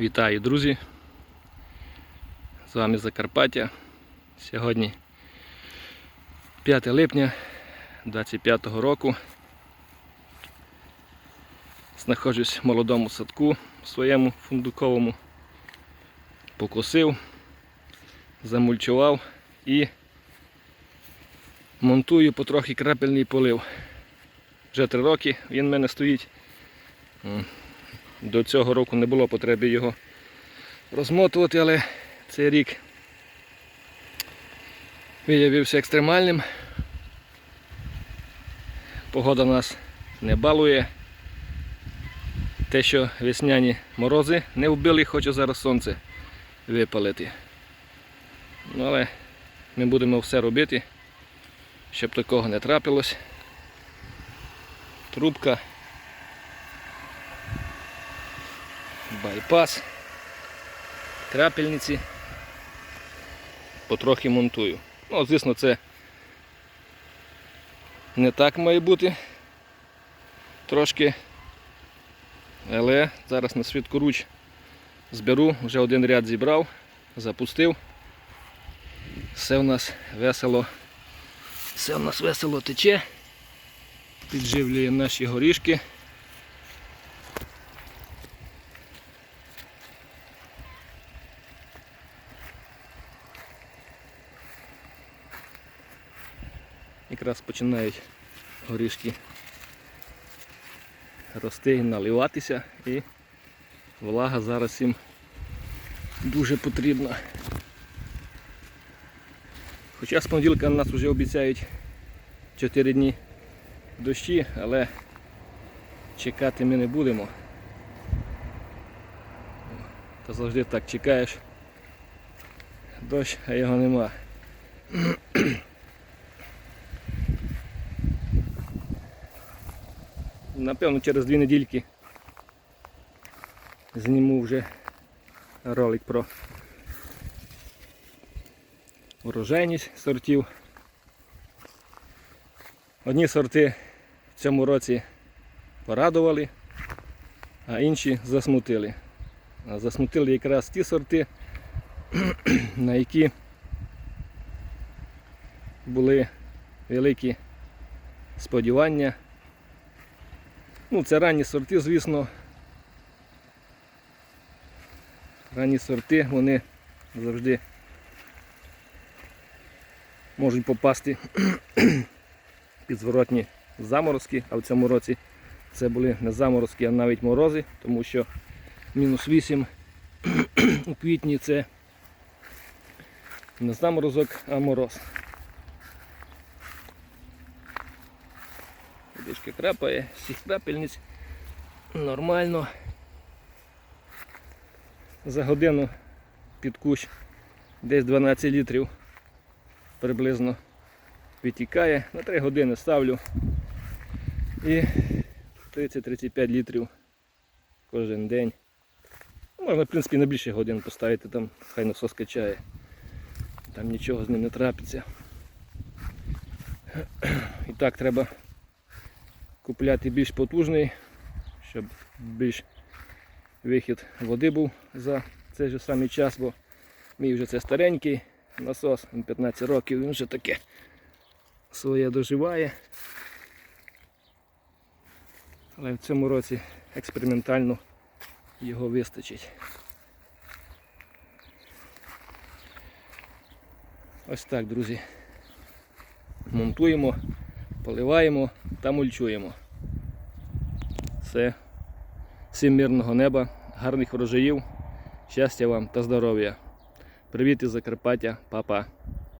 Вітаю, друзі! З вами Закарпаття. Сьогодні 5 липня 25 року. Знаходжусь в молодому садку своєму фундуковому. Покосив, замульчував і монтую потрохи крапельний полив. Вже три роки він в мене стоїть. До цього року не було потреби його розмотувати, але цей рік виявився екстремальним. Погода нас не балує. Те, що весняні морози не вбили, хоче зараз сонце випалити. Ну, але ми будемо все робити, щоб такого не трапилось. Трубка. Байпас, крапельниці. Потрохи монтую. Ну, звісно, це не так має бути. Трошки. Але зараз на швидкоруч зберу, вже один ряд зібрав, запустив. Все в нас весело. Все в нас весело тече. Підживлює наші горішки. Якраз починають горішки рости наливатися і влага зараз їм дуже потрібна. Хоча з понеділка нас вже обіцяють 4 дні дощі, але чекати ми не будемо. Та завжди так чекаєш. Дощ, а його нема. Напевно, через дві недільки зніму вже ролик про урожайність сортів. Одні сорти в цьому році порадували, а інші засмутили. Засмутили якраз ті сорти, на які були великі сподівання. Ну, це ранні сорти, звісно. Ранні сорти, вони завжди можуть попасти під зворотні заморозки, а в цьому році це були не заморозки, а навіть морози, тому що мінус 8 у квітні це не заморозок, а мороз. Водичка крапає, всіх крапельниць нормально. За годину під кущ десь 12 літрів приблизно витікає. На 3 години ставлю і 30-35 літрів кожен день. Можна, в принципі, на більше годин поставити, там хай насос качає. Там нічого з ним не трапиться. І так треба купляти більш потужний, щоб більш вихід води був за цей же самий час, бо мій вже це старенький насос, він 15 років, він вже таке своє доживає. Але в цьому році експериментально його вистачить. Ось так, друзі. Монтуємо, поливаємо та мульчуємо. Все. Всім мирного неба, гарних врожаїв, щастя вам та здоров'я. Привіт із Закарпаття, па-па.